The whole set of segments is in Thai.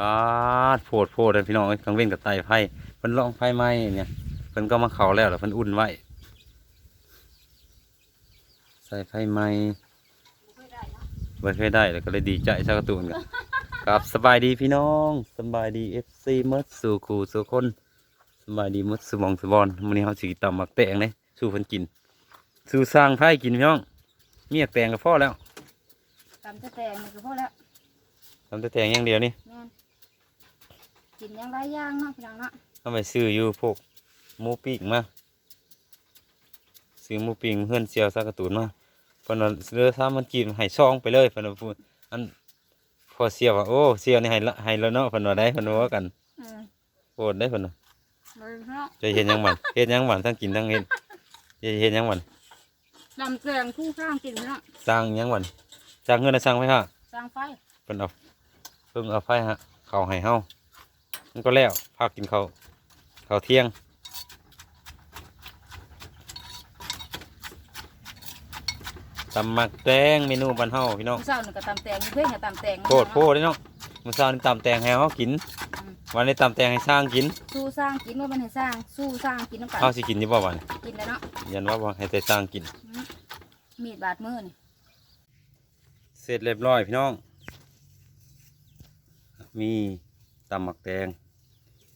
อาดโพดโพดเลยพี่น้องเอ้ยกังเว้นกับไตไผ่เพิ่นลองไผ่ไหม้เนี่ยเพิ่นก็มาเข้าแล้วแล้วเพิ่นอุ่นไว้ใส่ไผ่ไหม้บ่เคยได้แล้วก็เลยดีใจซะกระตูนกันครับสบายดีพี่น้องสบายดี FC หมดสู่คูสู่คนสบายดีหมดสมองสบอนมื้อนี้เฮาสิตำหมักแตงเด้สู่เพิ่นกิน สู่สร้างไผ่กินพี่น้องเมียแตงก็พอแล้วตำจะแตงนี่ก็พอแล้วทำแต่แตงอย่างเดียวนี่แม่น กินอย่างไรอย่างเนาะพี่น้องเนาะเอาไปซื้ออยู่พวกหมูปิ้งมาซื้อหมูปิ้งเพื่อนเสียวสักกระตูนมาเพนว่าเลือถ้ามันกินให้ซองไปเลยเพนว่าพูดอันพอเสียวว่าโอ้เสียวนี่ให้ละให้แล้วเนาะเพนว่าได้เพนว่ากันอืมโอดได้เพนว่าเลยเนาะจะเห็นหยังหวันเห็นยังหวันทั้งกินทั้งเห็นจะเห็นยังหวันตำแตงคู่ข้างกินพี่น้องสร้างหยังหวันสร้างเงินนะสร้างไว้ฮะสร้างไฟ เพิ่นเอาเพิ่งเอาไฟฮะเข้าวให้เฮา มันก็แล้วพากินข้าวข้าวเที่ยง ตำหมักแตงเมนูบ้านเฮาพี่น้อง มื้อเช้านี่ก็ตำแตงมีเพื่อนก็ตำแตงโคตรโพดเลยเนาะมื้อเช้านี่ตำแตงให้เฮากินอืมวันนี้ตำแตงให้สร้างกินสู้สร้างกินว่ามันให้สร้าง สู้สร้างกินน้ำกันเฮาสิกินอยู่บ่วันกินแล้วเนาะยันว่าบ่ให้แต่สร้างกิน อืมมีดบาดมือนี่เสร็จเรียบร้อยพี่น้อง มี ตำหมักแตง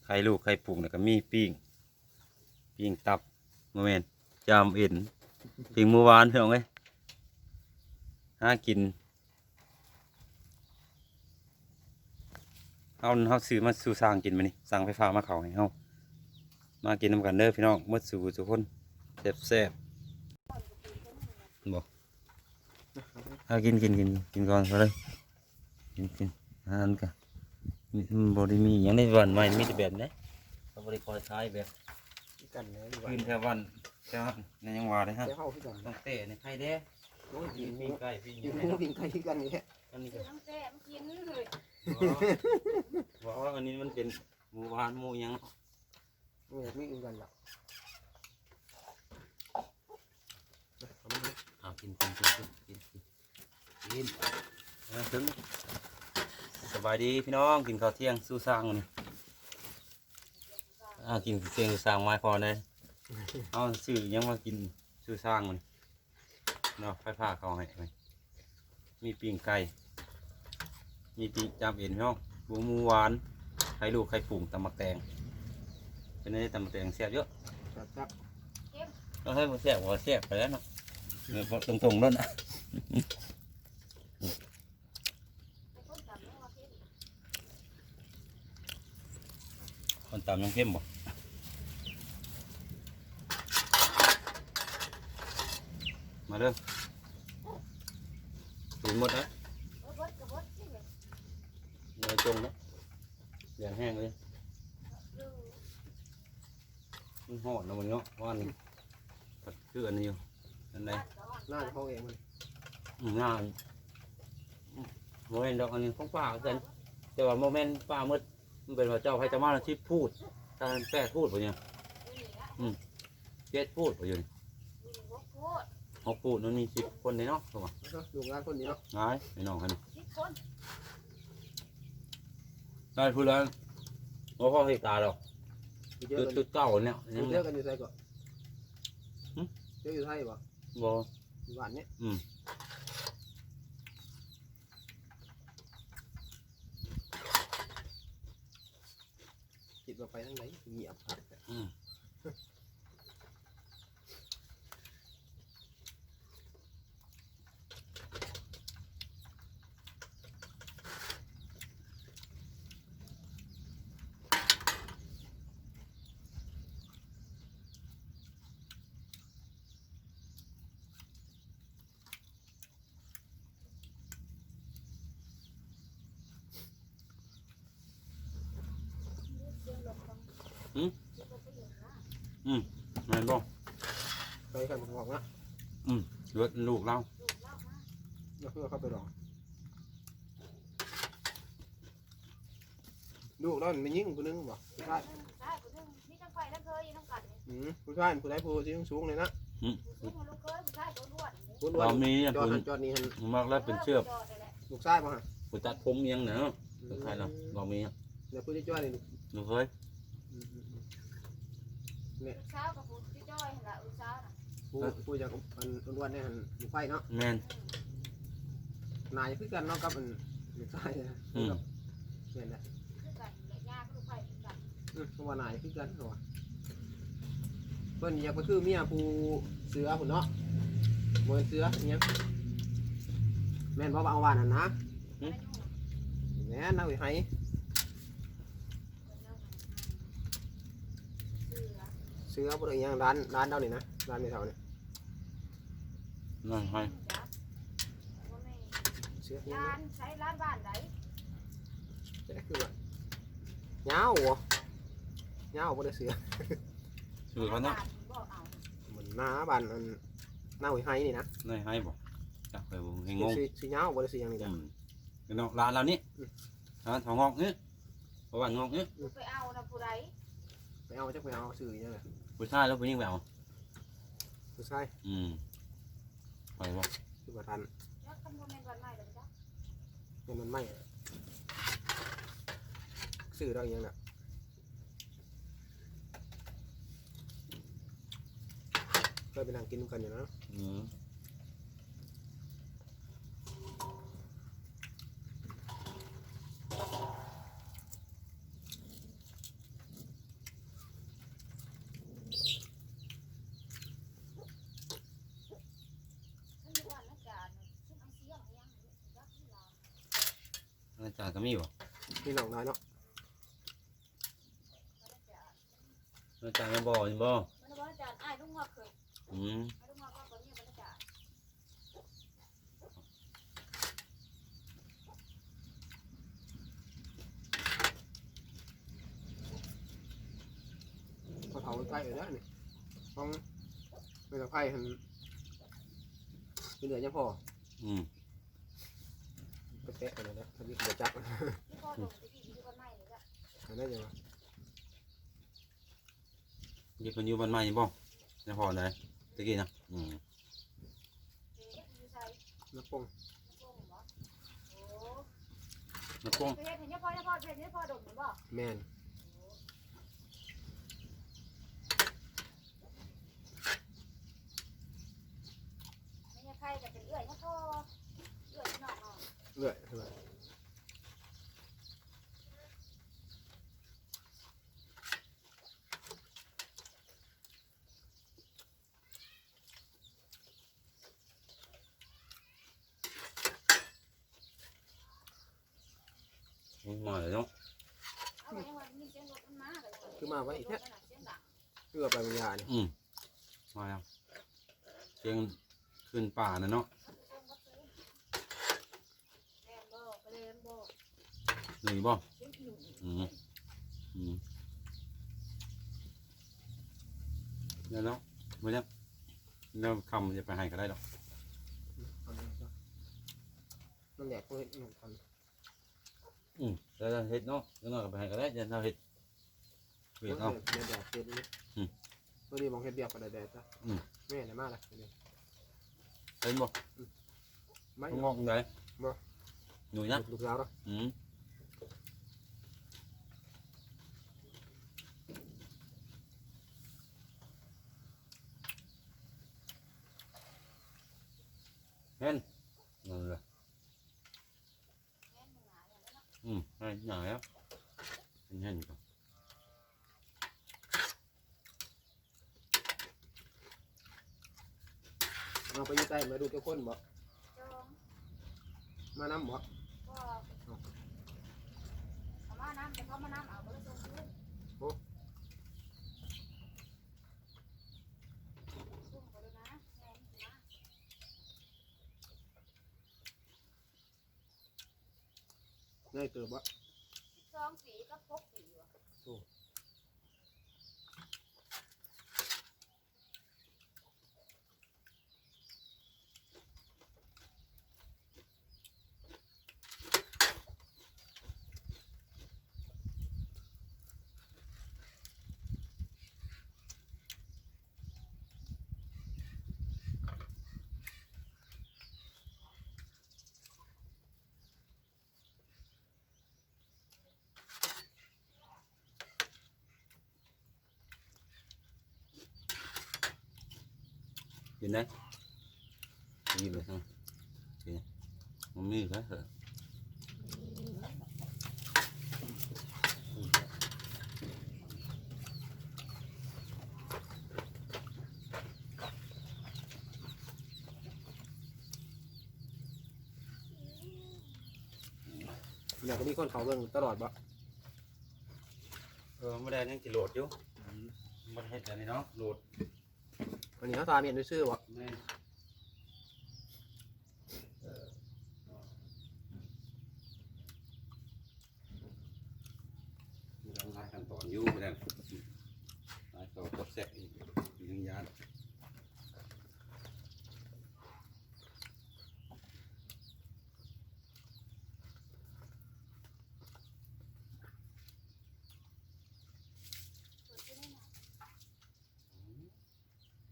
ไข่ลูกไข่ปลูกแล้วก็มีปิ้งปิ้งตับโมเมนจามเอ็นปิ้งเมื่อวานพี่น้องเอ้ยหากินเอาเฮาซื้อมาสู่สร้างกินมานี่สั่งไฟฟ้ามาเขาให้เฮามากินน้ำกันเด้อพี่น้องมดสู่ทุกคนแซ่บแซ่บบอกเอากินกินกินกินก่อนก็เลยกินกินอาหารกัน บริมีอย่างในวันใหม่มีแต่แบบนี้เราบริคอยใช้แบบที่กันเลยดีกว่าคืนแค่วันแค่วันในยังหวาเลยฮะเดี๋ยวเข้าที่กันต้องเตะในไข่แด้โอ้ยปีกินปีไก่ปีกิอนยู่หในมูกินไก่ที่กันนี่แหละอันนี้ก็น้ำแตงกินเลยบอกว่าอันนี้มันเป็นหมูหวานหมูหยังนี่ไม่กินกันหรอกอ่ากินกินกินกินกินกินกินเอาถึงส บายดีพี่น้องกินข้าวเที่ยงสู้สร้างนี่อ่ากินเที่ยงสู้สร้างไม้พอเลยเอาซื้อหยังมากินซื้อสร้างมันเนาะไฟฟ้าเขาให้ไหมมีปิ้งไก่มีปิ้งจามเอ็นพี่น้องบัวหมูหวานไข่ลูกไข่ปุ่งตำมักแตงเป็นไงตำมักแตงแซ่บเยอะจับจับเราให้มันแซ่บกว่าแซ่บไปแล้วเนาะเออตรงตรงๆนั่นนะ คนตำยังเข้มบ่มาเด้อถึงหมดแล้วเลยจงแล้วอย่างแห้งเลยมันหอดนะมันเนาะว่านี่ผัดคืออันนี้อยู่อันไหนหน้าเขาเองมันอืมงานโมเมนต์ดอกอันนี้ของป่าเส้นแต่ว่าโมเมนต์ป่ามืด มันเป็นว่าเจ้าพระเจ้ามาที่พูดตาแปดพูดไปเนี่ยอืมเจ็ดพูดไปอยู่นี่หกพูดมันมีสิบคนในเนาะถูกไหมดูงานคนนี้เนาะง่ายในน้องกันนี่ได้พูดแล้วว่าพ่อเหตุการณ์หรอกเจอจุดกันจุดเก้าเนี่ยยังเจอกันอยู่ไทยก่อนเจออยู่ไทยป่ะบ่อยู่บ้านเนี่ยอืม ว่าไปทางไหนเหยียบครับ อืมอืมแม่นบ่ไปกันบอกนะเลือดลูกเราแล้วเพื่อเข้าไปรอลูกเราไม่ยิ่งคนนึงบ่ผู้ชายนี่จังไฟแล้วเคยน้ำกัดอืมผู้ชายผู้ใดผู้ที่สูงเลยนะสู้มาลูกเคยผู้ชายตัวล้วนคนอ้วเรานมีจอดคุณหันจอดนี่หันมากแล้วเป็นเชือกจอดเลยแหละลูกชายป่ะฮะกูตัดผมยังเนาะใครเราเราบอกมีอะเดี๋ยวพูดจ้อยๆนี่หนูเคยอืมอืมอืม เนี่ยเช้ากับผู้จ้อยๆหั่นล่ะอุตสาหน่ะพูดพูดจากอันอ้วนๆเนี่ยหันหมูไฟเนาะแมนนายคือกันเนาะกับอันหมูไฟนะอืมกับเนี่ยนะคือกันแหละยากลูกไฟคือกันอืมเพราะว่านายคือกันเหรอวะเพิ่นอยากไปคือเมียผู้เสือพุ่นเนาะมวยเสืออิหยังแม่นบ่ว่าเอาวานนั่นนะไม่ยุ่งแม่นเอาไว้ให้ คนเนาะเสื อเสือบ่ได้อิหยังร้านร้านเดานี่นะร้านไม่เท่านี่นั่นให้จ้ะบ่แม่เสืออิหยังร้านะนใช้ร้านบ้านไหนจะได้คือว่าเหงาบ่เหงาบ่ได้เสือชื่อเขาเนาะบ่เอาเหมือนหน้าบ้านอันหน้าไว้ให้นี่นะได้ให้บอกจักไปบ่ให้งงสิสิเหงาบ่ได้สิหยังนี่อืจ้ะมเนาะร้านเรานี่ร้านของงอกนี่เพราะว่างอกนี่ไปเอานะผู้ใดไปเอาจักไปเอาซื้ออิหยังน่ะ ผู้ชายแล้วผู้หญิงไปเอาผู้ชายอืมไปบ่คือว่าทันแล้วคันบ่แม่นวันใหม่ดอกจ้ะเงินมันไม่ซื้อได้อิหยังน่ะเคยไปนั่งกินกันอยู่นะอืม คันอยู่บ้านนะจ๊ะซึ่งเอาเสียงเอาหยังจักที่ลาว อาจารย์ก็มีบ่นี่น้องน้อยเนาะบ่ได้จ้ะอาจารย์ยังบ่ยังบ่มันบ่ได้จ้ะอ้ายลุงงอกเคยอืมอ้ายลุงงอกก็บ่มีบ่ได้จ้ะพอเผาใกล้เลยนะนี่ต้องไม่ต้องไผ่หันเป็นเหลือยังพออืม ไปแตะกันเลยนะทันทีเดี๋ยวจับที่พ่อลงไปที่อยู่วันใหม่เลยจ้ะอันนั้นยังไงยี่คนอยู่บ้านใหม่บ่จะพอไหนตะกี้นะอืมเอ๊ะอยู่ไสนักปงโป่งบ่โอ้นักกงไปเฮ็ดให้เนี่ยพ่อเนี่ยพ่อเฮ็ดให้พ่อดมบ่แมนไม่ใช่ใครก็เป็นเอื้อยนะพ่อเอื้อยน้อง เนาะเลื่อยใช่ไหมมาเลยเนาะเอาไว้ยังว่ามีเสียงรถมันมาก็ยังคือมาไว้อีกแค่เสียงดังเพื่อไปวิญญาณนี่อืมมาแล้วเสียงขึ้นป่านะเนาะ แล่นบ่ไปเล่นบ่ หนีบ่เสียงหนุ่มอืมอืมเดี๋ยวเนาะมาแล้วเราคำจะไปให้ก็ได้หรอกเอาเลยจ้ะนั่นแหละก็เห็นเหมือนกันอืมแล้วเราเฮ็ดเนาะแล้วเราก็ไปให้ก็ได้เดี๋ยวเราเฮ็ดเวียดเอา เดี๋ยวแดดเด็ดนี่อืมตัวนี้มองเห็ดเดียวกับแดดจ้ะอืมไม่เห็นอะไรมากเลยเดี๋ยวเห็นบ่ไม่ งอกไหนบ่ หนูนะลูกสาวเนาะอืม เห็นนั่นแหละแม่นหนาอย่างนั้นเนาะอืมให้หน่อยแล้วเห็นเห็นก่อนเอาไปอยุ่ใต้มาดูเจ้าคนบ่จองมาน้ำบ่ก็เอามาน้ำแต่เขามาน้ำเอาบ่ได้ส่งคืนส่งบ่ได้นะแม่นสินะ ได้เติบวะสองสีก็พกสีวะ อยู่ไหนมีเลยฮะโอเคมันมีแล้วเหรออยากก็มีคนเขาเบิ่งตลอดบ่เออไม่ได้ยังจะโหลดอยู่มันเห็ดอันนี้เนาะโหลด วันนี้เขาตามเมียนด้วยซื่อวะหลายขั้นตอนอยู่ไปแล้วหลายต่อกดเสร็จอีกหนึ่งยาน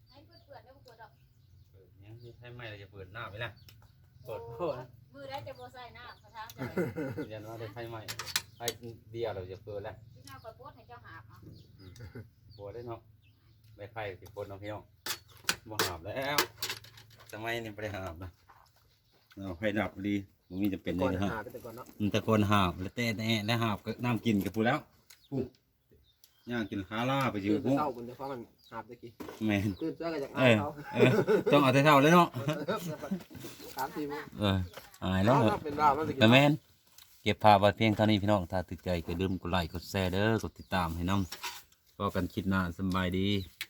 ให้เพื่อนเพื่อนได้บ่เปิดดอก เปิดยังไม่ ใช่ไม่เราจะเปิดหน้าไปแล้วเปิดโอ้มือได้จะบ่ใส่น้ำกระทางจะได้เรียนว่าได้ไฟใหม่ไฟเดียวเราจะเปิดแล้วที่น้าคอยโพสให้เจ้าหาบเอาบัวได้เนาะได้ไฟสิคนเนาะพี่น้องบ่หาบแล้วสมัยนี้บ่ได้หาบนะเอาไฟดับดีมันมีจะเป็นเลก่อนยนะฮะหาไปแต่ก่อนเนาะมันตะโกนหาบแล้วแต่แน่แล้วหาบก็น้ำกินกับพูแล้วปุ๊ ย่างกินฮาล่าไปอคืยู่อปุ๊เศร้าคุณจะฟ้ามันหาบตะกี้แม่นคือเสื้อก็จากเออ้ายอเขาเออต้องเอาแต่เท่าเลยเนาะสามสี่โมงเอออายแล้วเอาเหรอเนาะเป็นราวมันตะกี้แต่แม่นเก็บภาพไว้เพียงเท่านี้พี่น้อง ถ้าถึกใจก็อย่าลืมกดไลค์กดแชร์เด้อกดติดตามให้น้ำก็กันคิดหน้าสำบายดีโ